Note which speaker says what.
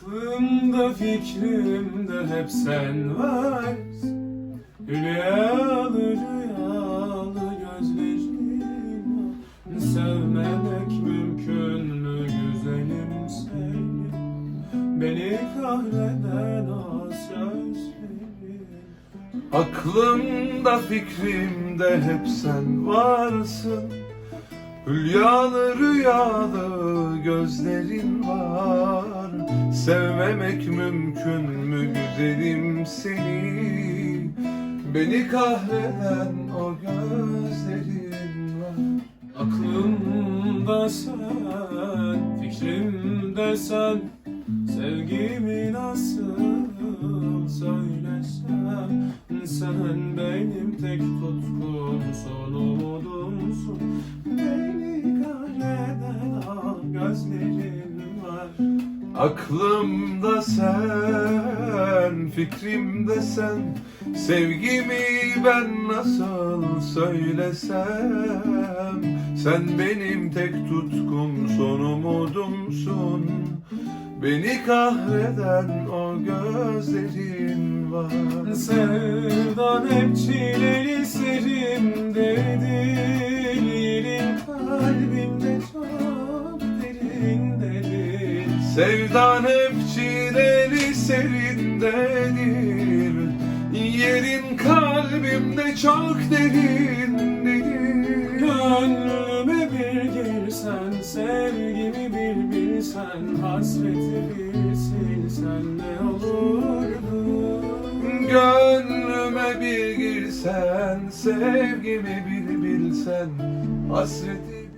Speaker 1: Aklımda fikrimde hep sen varsın. Hülyalı rüyalı gözlerin var. Sevmemek mümkün mü güzelim seni Beni kahreden o sözlerin Aklımda fikrimde hep sen varsın. Hülyalı rüyalı gözlerin var Sevmemek mümkün mü güzelim seni? Beni kahreden o gözlerin var. Aklımda sen, fikrimde sen. Sevgimi nasıl söylesem? Sen benim tek tutkum son umudumsun. Beni kahreden o gözlerin var Aklımda sen, fikrimde sen. Sevgimi ben nasıl söylesem? Sen benim tek tutkum son umudumsun. Beni kahreden o gözlerin var. Sevdan hep çileli serimdedir Yerin kalbimde çok derindedir Sevdan hep çileli serindedir Yerin kalbimde çok derindedir Gönlüme bir girsen Sevgimi bir bilsen Hasreti bir silsen ne olurdu? Gönlüme bir girsen Sevgimi bir bilsen Hasreti